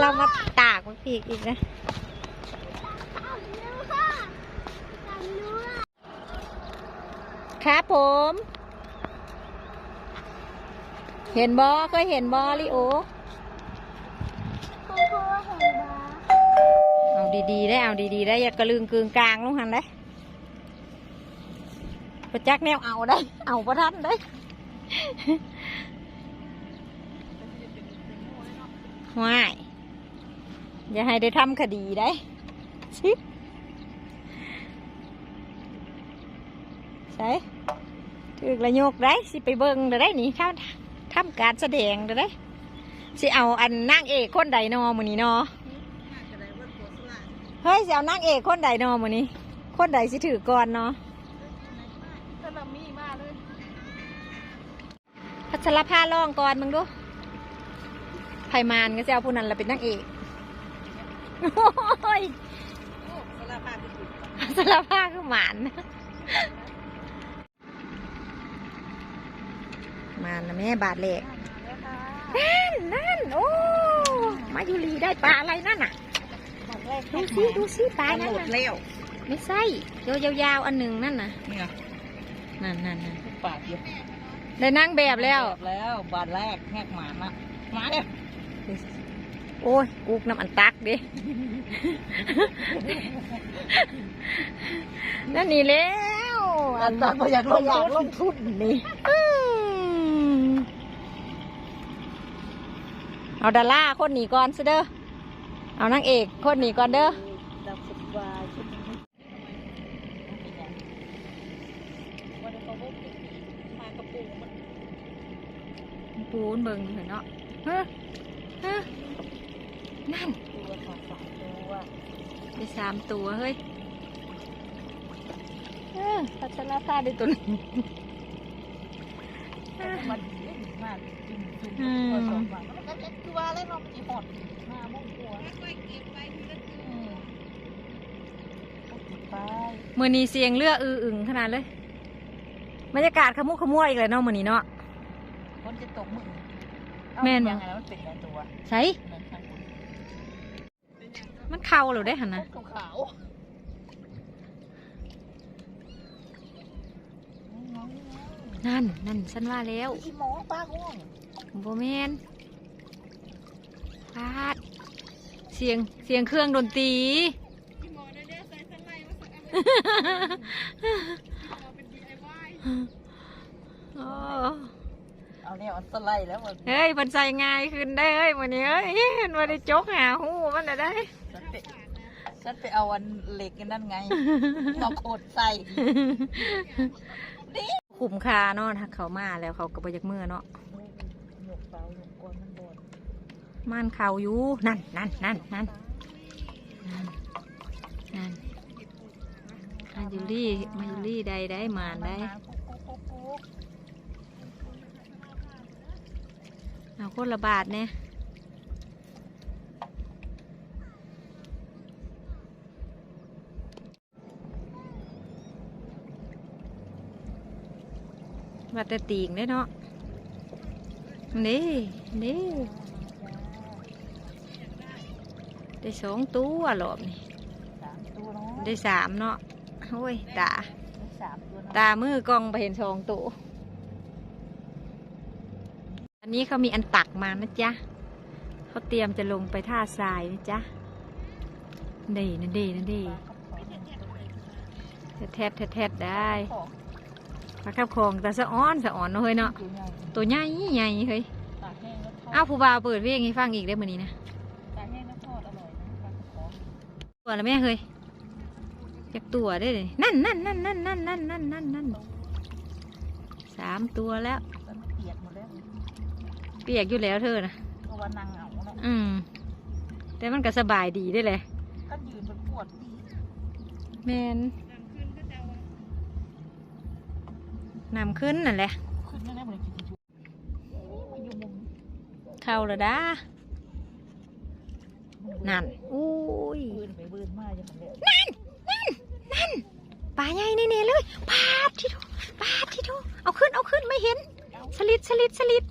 เรามาตากมาปีกอีกนะครับผม เห็นบอเคยเห็นบอลิโอเอาดีๆได้เอาดีๆได้ อย่ากระลืงกึงกลางลงหันได้ประจักแนวเอาได้ เอาประทันได้ ว้ายอย่าให้ได้ทำคดีได้ชิใช่ถือกระโยกได้สิไปเบิ่งเด้อได้นี่ทำทำการแสดงเด้อได้สิเอาอันนางเอกคนใดนอมือนี้นอเฮ้ยสิเอานางเอกคนใดนอมือนี้ คนใดสิถือก่อนเนาะถ้าเรามีมากเลยพัชรภาล่องก่อนมึงดู ไพมานก็จะเอาผู้นั้นละเป็นนางเอกโอ้ยโอ้สลับมาเป็นจุดพัชรภาคือหมานมานนะแม่บาทเล็กแล้วค่ะนั่นนั่นโอ้มายุรีได้ปลาอะไรนั่นน่ะบอกแรกดูสิดูสิปลาตานั่หนมดน่ะแล้วไม่ใช่ตัวยาวๆอันหนึ่งนั่นน่ะเนี่ยนั่นนั่นนั่นปากเยอะได้นั่งแบบแล้วแล้วบาทแรกแหกหมานะมาเนี่ย โอ้ยกุกน้ำอันตักดินั่นนี่แล้วอันนั้นอยากลงอยากลทุงนทุนนี่อืมเอาดาราคนหนีก่อนซะเด้อเอานางเอกคนหนีก่อนเด้อดับสบายชุดนี้วันนี้เขาบอกมากระปุกมันปูนเบิ่งอยู่เห็นเนาะเฮ้อเฮ้อนั่นตัวสองสามตัวได้สามตัวเฮ้ยเออพัชรภาได้ตัวหนึงมันเล่นมากจริงจริงตัวสองบาทมันก็เอ็กซ์ตัวแล้วเนาะมันจะหอดหน้ามุ่งตัวค่อยเก็บไปทีละตัวไปมือนี้เสียงเลืออืออึงขนาดเลยบรรยากาศขมุกขมัวอีกเลยเนาะมือนี้เนาะคนจะตกมึง แม่นบ่ยังไงมันเป็นอะไรตัวใช่เหมือนข้างบนมันเข่าหรือได้หันนะขาวขาวๆนั่นนั่นฉันว่าแล้วอีหมอป้าง่วงโบแมนพาดเสียงเสียงเครื่องดนตรีโอ้ เอาเนี่ยมันสไลด์แล้วมันเฮ้ยมันใส่ง่ายขึ้นได้เฮ้ยวันนี้เฮ้ยมันบ่ได้จกหาหูมันน่ะได้ ฉันไปฉันไปเอาอันเหล็กกันนั่นไงมาโคดใส่ขุมคาเนาะถ้าเขามาแล้วเขาก็ไปจากเมื่อเนาะหยกเปล่าหยกก้นมันโดนม่านเขาอยู่นั่นนั่นนั่นนั่นนั่นนั่นมายูรี่มายูรี่ใดได้มานได้ เอาคนละบาทเนี่ยว่าแต่ตีงได้เนาะนี่นี่ได้สองตัวหรอบนี่สามตัวเนาะได้สามเนาะโอ้ยตาได้สามตัวเนาะตามือกล้องไปเห็นสองตัวอั นี้เขามีอันตักมานะจ๊ะเขาเตรียมจะลงไปท่าทรายนะจ๊ะนี่นั่นดีนั่นดีแทดแทดแทดได้ของปลาข้าวคองแต่สะอ้อนสะอ่อนเนาะเฮ้ยเนาะตัวใหญ่ตัวใหญ่ใหญ่เฮ้ยอ้าวผู้บ่าวเปิดเพลงให้ฟังอีกได้อมื้อนี้นะตากแห้งแล้วทอดอร่อยนะปลากระป๋องตัวละแม่เฮ้ยจักตัวได้เลยนั่นนั่นนั่นนั่นนั่นนั่นนั่นนั่นสามตัวแล้ว เปียกอยู่แล้วเธอนะเพราะว่านางเหงาเนาะอืม แต่มันก็สบายดีได้เลยก็ยืนเป็นปวดดีแมนนำขึ้นนั่นแหละขึ้นไม่ได้เหมือนกินจุมาอยู่มุมเข้าและด้านั่นอุ้ยบืนไปบืนมาจะทำเลยปลาใหญ่แน่ๆเลยปาดที่ดูปาดที่ดูเอาขึ้นเอาขึ้นไม่เห็น สลิดสลิดสลิด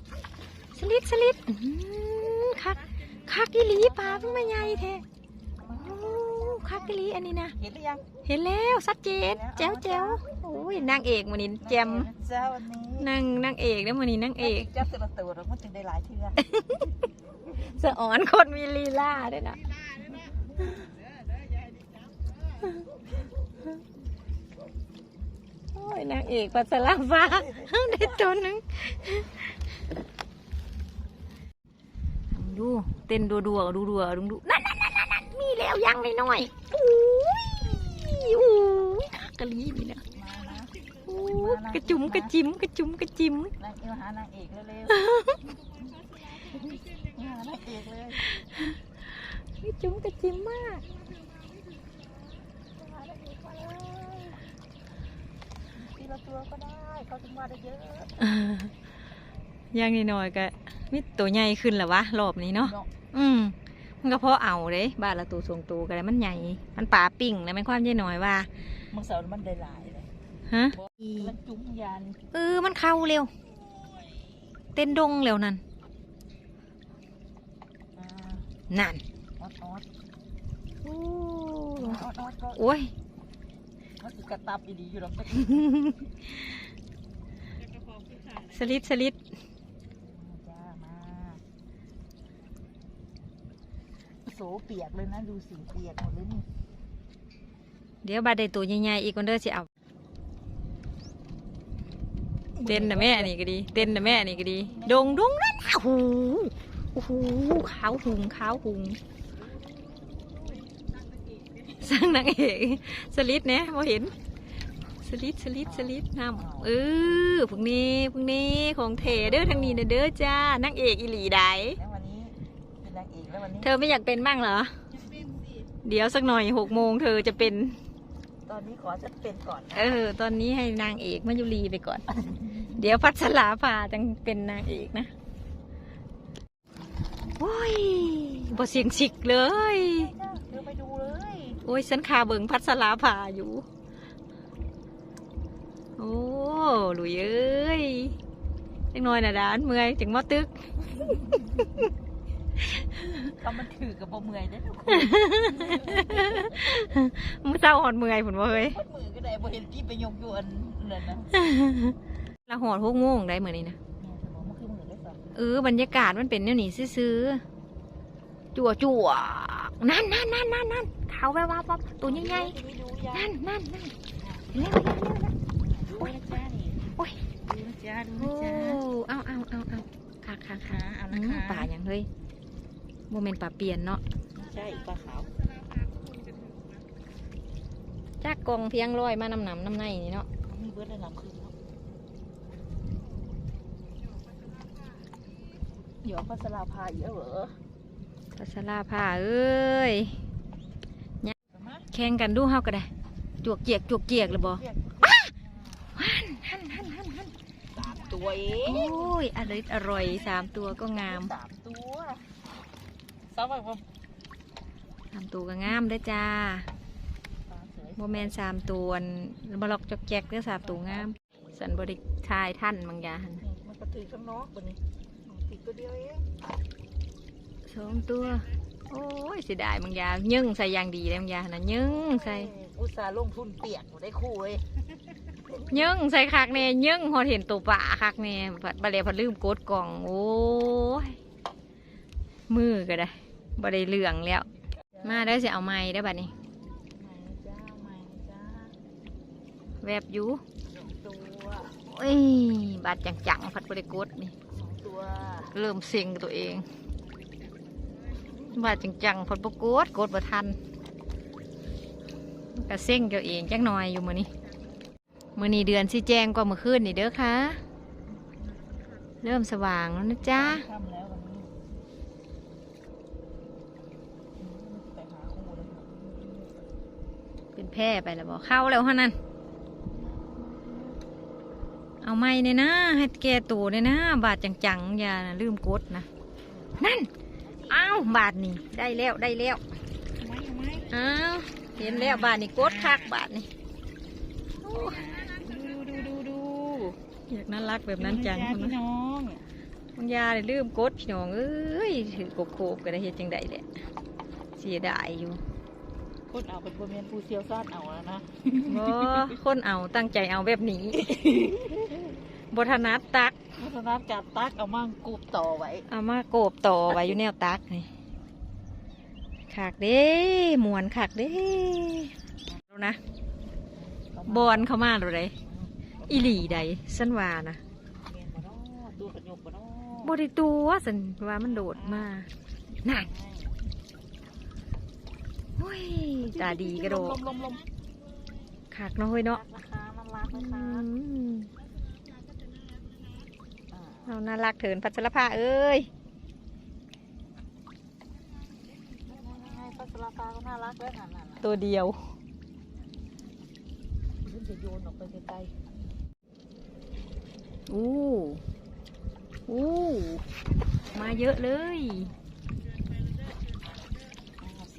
สลิดสลิดอื้อหือคักคักกิลีปลาเพิ่งมาใหญ่แท้โอ้คักกิลีอันนี้นะเห็นหรือยังเห็นแล้วชัดเจนแจ๋วแจ๋วโอ้ยนางเอกมันนี่แจมเจ้าวันนี้นางนางเอกแล้วมันนี่นางเอกเจ้าตัวตัวเรามันถึงได้หลายเทื่อสะอ่อนคนมีลีลาด้วยนะโอ้ยนางเอกปัสลาฟ้าได้ตัวหนึง ดูเต้นดัวดัวดูดัวดูดูนั่นนั่นนั่นนั่นนั่นมีแล้วยังเลยหน่อยๆอุ้ยอุ้ยกะลีนี่นะมานะอุ้ยกระจุมกระจิมกระจุมกระจิมนางเอวหานางเอกเร็วๆหานางเอกเลยกระจุมกระจิมมากทีละตัวก็ได้เขาถึงมาได้เยอะ ย่างนิดหน่อยก็มิตัวใหญ่ขึ้นแล้ววะรอบนี้เนาะเนาะอืมมันก็เพราะเอาเด้บ้านละตัวทรงตัวกันมันใหญ่ มันป่าปิ่งแล้วมันความใหญ่หน่อยว่ามึงสาวมันได้หลายเลยฮะมันจุ้มยันเออมันเข้าเร็ว เต้นดงเร็วนั่นอ่านั่นออดออดโอ้ออดออดก็โอ้ยมันคือกระตับดีๆอยู่หรอกสลิดสลิด จ้ามา โสเปียกเลยนะดูสีเปียกหมดเลยนี่เดี๋ยวบาดได้ตัวใหญ่ๆอีกคนเด้อสิเอา เต้นนะแม่นี่ก็ดี เต้นนะแม่นี่ก็ดี ดงดงนั่นโอ้โหโอ้โหขาวหุงขาวหุงสร้างนางเอกสลิดเนี่ยพอเห็น สลิดสลิดสลิดนำเออพวกนี้พวกนี้ของเทเด้อทางนี้นะเด้อจ้านางเอกอีหลีได นนี้เป็นนางเอกแล้ววันนี้ เธอไม่อยากเป็นบ้างเหรอ เดี๋ยวสักหน่อยหกโมงเธอจะเป็น ตอนนี้ขอจะเป็นก่อนนะเออ ตอนนี้ให้นางเอกมายุรีไปก่อน เดี๋ยวพัชราภาจังเป็นนางเอกนะโอ้ยบ่เสียงสิกเลยเดี๋ยวไปดูเลยโอ้ยฉันคาเบิงพัชราภาอยู่ โอ้หลุยเอ้ยจังน้อยนะดานเมื่อยจังมอตึก เขามันถือกับบ่เมื่อยได้อทุกคนมือเศร้าหอดเมื่อยผุนว่าเฮ้ยมัดมือก็ได้บ่เห็นที่ไปยกอยู่อันนั่นนะละหอดหกโมงได้เหมือนนี้นะเนี่ยสมองมันคือมือได้สองเออบรรยากาศมันเป็นแนวนี้ซื้อๆจั่วจั่วๆนั่นนั่นนั่นนั่นนั่นเขาแวววับวับตัวใหญ่ๆดูยัๆนั่งนนั่นนั่นเร็วดูนะจ้านี่โอ้ยดูนะจ้าดูโอ้นะจ้าเอาเอาเอาเอาค่ะค่ะค่ะขาเอาอืนะมคะป่าอย่างเฮ้ย โมเมนป่าเปลี่ยนเนาะใช่ปลาขาวจากกองเพียงลอยมานำหนำน้ำในนี่เนาะมีเบิร์ดได้นำคืนเนาะเดี๋ยวพัสลาพาเยอะเหรอพัสลาผ้าเอ้ยมาแข่งกันดูเฮาก็ได้จวกเจียกจวกเจียกเลยบ่เรียกหันหันหันหันหันสามตัวเอโอ้งยอร่อยอร่อยสามตัวก็งาม สามตัวสามแบบว่าสามตัวก็งามเด้อจ้าปลาเสือโมเมนสามตัวบล็อกจอกแจกเด้อสามตัวงาม สันบริทายท่านบางอย่างหั่นนี่มันกระถือข้างนอกบนนี้ติดตัวเดียวเองสองตัว โอ้ยเสียดายบางอย่างยึ่งใส่อยางดีเลยบางอย่างนะยึ่งใส่อุตส่าห์ลงทุนเปียกหมดได้คู่เว้ยยึ่งใส่คักเน่ยึ่งพอเห็นตัวป่าคักเน่บัดบาเดพัดลืมกดกล่อง โอ้ยมือก็ได้ บาได้เหลืองแล้ว มาได้สิเอาไม้ได้อบัดนี้ไม่จ้าไม่จ้าแวบอยู่สองตัวโอ้ยบาดจังๆพัดบาได้กดนี่สองตัวเริ่มเซ็งกับตัวเอง บาดจังๆพัดบกดกดบ่ทันก็เซ็งตัวเองจักหน่อยอยู่มื้อนี้มื้อนี้เดือนสิแจ้งกว่าเมื่อคืนนี่เด้อค่ะ เริ่มสว่างแล้วนะจ๊ะ ทำแล้ววันนี้ไปหาคู่เลย เป็น แพร่ไปแล้วบอกเข้าแล้วเท่านั้น เอาไม้เนี่ยนะ ให้แกตัวเนี่ยนะ บาดจังๆอย่านะลืมกดนะ นั่น อ้าวบาดนี่ได้แล้วได้แล้วไม่ไม่อ้าวเห็นแล้วบาดนี่กดคักบาดนี่โอ้ดูดูดูดูอยากน่ารักแบบนั้นจังดูคนนะนะพี่น้องโมันยาเลยลืมกดพี่น้องเอ้ยถือกบโคบก็ได้เฮ็ดจังไดแหละเสียดายอยู่ คนเอาเป็นบริเวณผู้เชี่ยวชาญเอาแล้วนะบ่คนเอาตั้งใจเอาแบบนี้บทนัดตักพัฒนาการตักเอามั่งกูบต่อไว้ เอามาโกบต่อไว้อยู่แนวตักนี่ขากเด้มวนขากเด้แล้วนะบอลเข้ามาหรือไรอีหลีใดสันว่านะเมียนมาเนาะตัวขยมมาเนาะบไดิตัวสันว่ามันโดดมาน่ะ โอ้ยตาดีกระโดดลมลมลมขากน้อยเนาะนะคะน่ารักอืนะคะมอ่าเอาน่ารักเถินพัชรภาเอ้ยพัสลาฟ้าก็น่ารักแล้วนั่นน่ะตัวเดียวเพิ่งจะโยนออกไปไกลอู้อู้มาเยอะเลยๆอ่า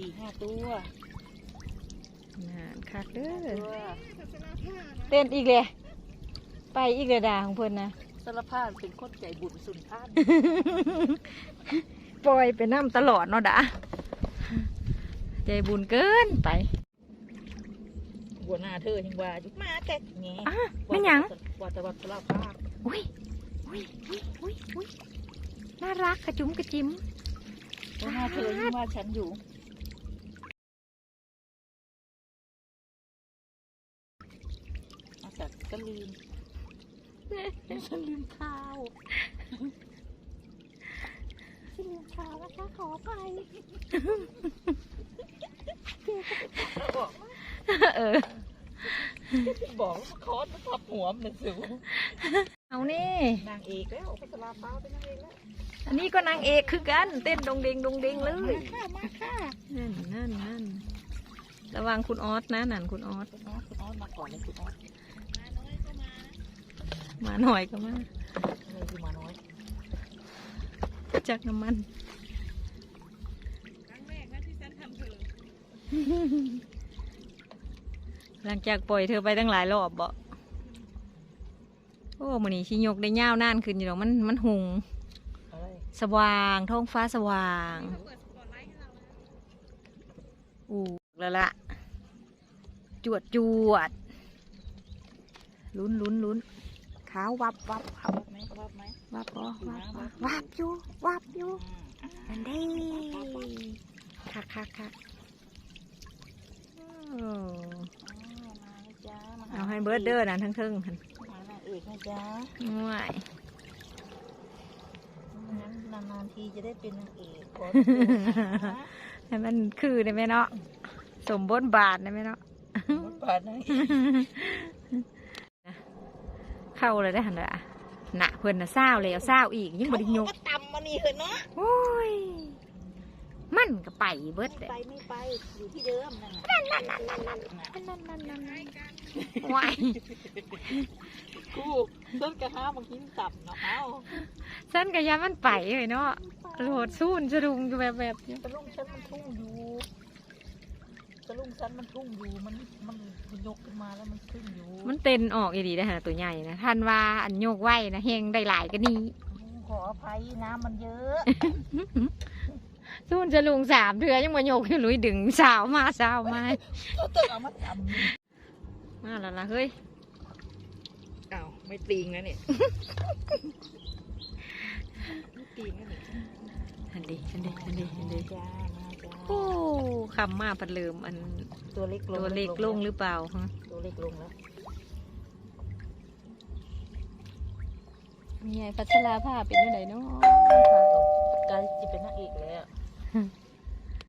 สี่ห้าตัวนานคักเด้อตัวเต้นอีกเลยไปอีกเลยดาของเพิ่นนะ สารพานเป็นคนใจบุญสุนทาน ปล่อยไปน้ำตลอดเนาะดาใจบุญเกินไปบัวหน้าเธอยังว่าอยู่มาแต่แง่อะไม่หยัง ว่าแต่ว่าสารพานอุ้ยอุ้ยอุ้ยอุ้ยอุ้ยน่ารักกระจุ้มกระจิ้มบัวหน้าเธอยังว่าฉันอยู่ ก็ลืมฉันลืมข้าวฉันลืมข้าวนะคะขอไปบอกเออบอกว่าคอสมันทับหัวมันสูงเอานี่นางเอกแล้วพัชราฟ้าเป็นนางเอกแล้วอันนี้ก็นางเอกคือกัน เต้นดงเดงดงเดงเลยมาค่ะมาค่ะนั่นนั่นนั่นระวังคุณออสนะนั่นคุณออสคุณออสคุณออสมาก่อนเลยคุณออส มาหน่อยก็มาอะไรคือมาน้อยจากน้ำมันหลังจากปล่อยเธอไปตั้งหลายรอบบ่โอ้มันนี่ชิยกได้ยาวนานขึ้นอยู่หรอกมันมันหุงอะไรสว่างท้องฟ้าสว่างอู้แล้วละจวดจวดลุ้นลุ้นลุ้น ขาววับวับวับไหมรับไหมวับบ่วับวับวับอยู่วับอยู่อืมอันนี้คักคักคักโอ้อ๋อมานะเอาให้เบิร์ดเดอร์นั่นทั้งทึงหันมานางเอกนะจ๊ะง่ายงั้นนานๆทีจะได้เป็นนางเอกให้มันคือได้ไหมเนาะสมบทบาทได้ไหมเนาะบทบาทนาง เอกเข้าเลยได้หันละหนะเพิ่นน่ะเศร้าแล้วเศร้าอีกยิ่งบไดิยกเขาตำมานี่เหรอะเนาะโอ้ยมันก็ไปเบิดไม่เลยไปไม่ไปอยู่ที่เดิมนั่นน่ะนั่นนั่นนั่นนั่นนั่นนั่นนั่นวายกูต้นกระห้าบางทีมันต่ำเนาะเอ้าฉันก็ยามันไปเลยเนาะโหลดสู้นจะดุงอยู่แบบแบบนี้ตะลุงฉันมันทุ่งอยู่ ตะลุงฉันมันทุ่งอยู่มันมันยกขึ้นมาแล้วมันขึ้นอยู่มันเต้นออกอีดีได้หาตัวใหญ่นะท่านว่าอันโยกไว้นะเฮงได้หลายก็นี่ขออภัยน้ำมันเยอะสู้นจะลุงสามเทือยังมาโยกอยู่ลุยดึงสาวมาสาวมาเขาต้องเอามาจมาแล้วล่ะเฮ้ยำอ้าวไม่ตีงนะเนี่ยไม่ตีงนะเนี่ยอันดีอันดีอันดีอันดีจ้ามาจ้า โอ้คำมาพัดเลิมอันตัวเล็กลงตัวเล็กลงหรือเปล่าฮะตัวเล็กลงแล้วมีไงพัชราภาเป็นยังไงเนาะกลายจะเป็นนางเอกแล้ว